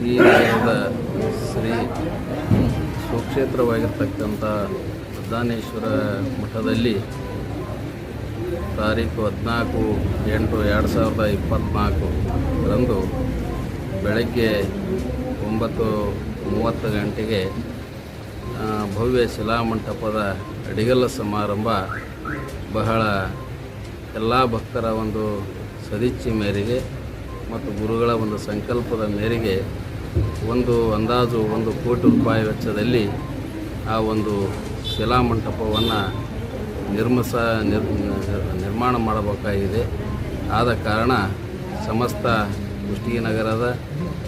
ಶ್ರೀ ಶ್ರೀ ಸುಕ್ಷೇತ್ರವಾಗಿರ್ತಕ್ಕಂಥ ದಾನೇಶ್ವರ ಮಠದಲ್ಲಿ ತಾರೀಕು ಹದಿನಾಲ್ಕು ಎಂಟು ಎರಡು ಸಾವಿರದ ಇಪ್ಪತ್ತ್ನಾಲ್ಕು ರಂದು ಬೆಳಗ್ಗೆ ಒಂಬತ್ತು ಮೂವತ್ತು ಗಂಟೆಗೆ ಭವ್ಯ ಶಿಲಾಮಂಟಪದ ಅಡಿಗಲ್ಲ ಸಮಾರಂಭ ಬಹಳ ಎಲ್ಲ ಭಕ್ತರ ಒಂದು ಸದಿಚ್ಛೆ ಮೇರೆಗೆ ಮತ್ತು ಗುರುಗಳ ಒಂದು ಸಂಕಲ್ಪದ ಮೇರೆಗೆ ಒಂದು ಅಂದಾಜು ಒಂದು ಕೋಟಿ ರೂಪಾಯಿ ವೆಚ್ಚದಲ್ಲಿ ಆ ಒಂದು ಶಿಲಾಮಂಟಪವನ್ನು ನಿರ್ಮಿಸ, ನಿರ್, ನಿರ್ಮಾಣ ಮಾಡಬೇಕಾಗಿದೆ. ಆದ ಕಾರಣ ಸಮಸ್ತ ಕುಷ್ಟಿನಗರದ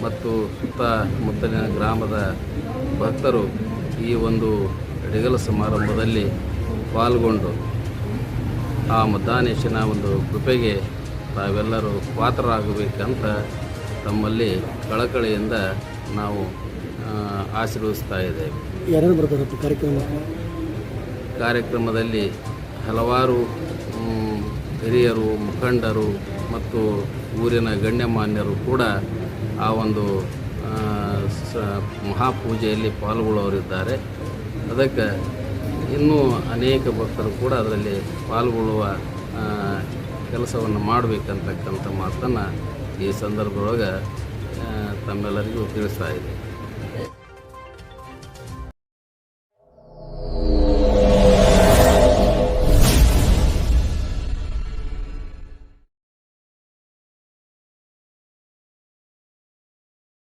ಮತ್ತು ಸುತ್ತಮುತ್ತಲಿನ ಗ್ರಾಮದ ಭಕ್ತರು ಈ ಒಂದು ಅಡಿಗಲ ಸಮಾರಂಭದಲ್ಲಿ ಪಾಲ್ಗೊಂಡು ಆ ಮದ್ದಾನೇಶನ ಒಂದು ಕೃಪೆಗೆ ತಾವೆಲ್ಲರೂ ಪಾತ್ರರಾಗಬೇಕಂತ ತಮ್ಮಲ್ಲಿ ಕಳಕಳಿಯಿಂದ ನಾವು ಆಶೀರ್ವಿಸ್ತಾ ಆಶೀರ್ವದಿಸ್ತಾ ಇದ್ದೇವೆ. ಕಾರ್ಯಕ್ರಮ? ಕಾರ್ಯಕ್ರಮದಲ್ಲಿ ಹಲವಾರು ಹಿರಿಯರು ಮುಖಂಡರು ಮತ್ತು ಊರಿನ ಗಣ್ಯಮಾನ್ಯರು ಕೂಡ ಆ ಒಂದು ಸ ಮಹಾಪೂಜೆಯಲ್ಲಿ ಪಾಲ್ಗೊಳ್ಳೋರಿದ್ದಾರೆ ಅದಕ್ಕೆ ಇನ್ನೂ ಅನೇಕ ಭಕ್ತರು ಕೂಡ ಅದರಲ್ಲಿ ಪಾಲ್ಗೊಳ್ಳುವ ಕೆಲಸವನ್ನು ಮಾಡಬೇಕಂತಕ್ಕಂಥ ಮಾತನ್ನು ಈ ಸಂದರ್ಭದೊಳಗೆ ತಮ್ಮೆಲ್ಲರಿಗೂ ತಿಳಿಸ್ತಾ ಇದೆ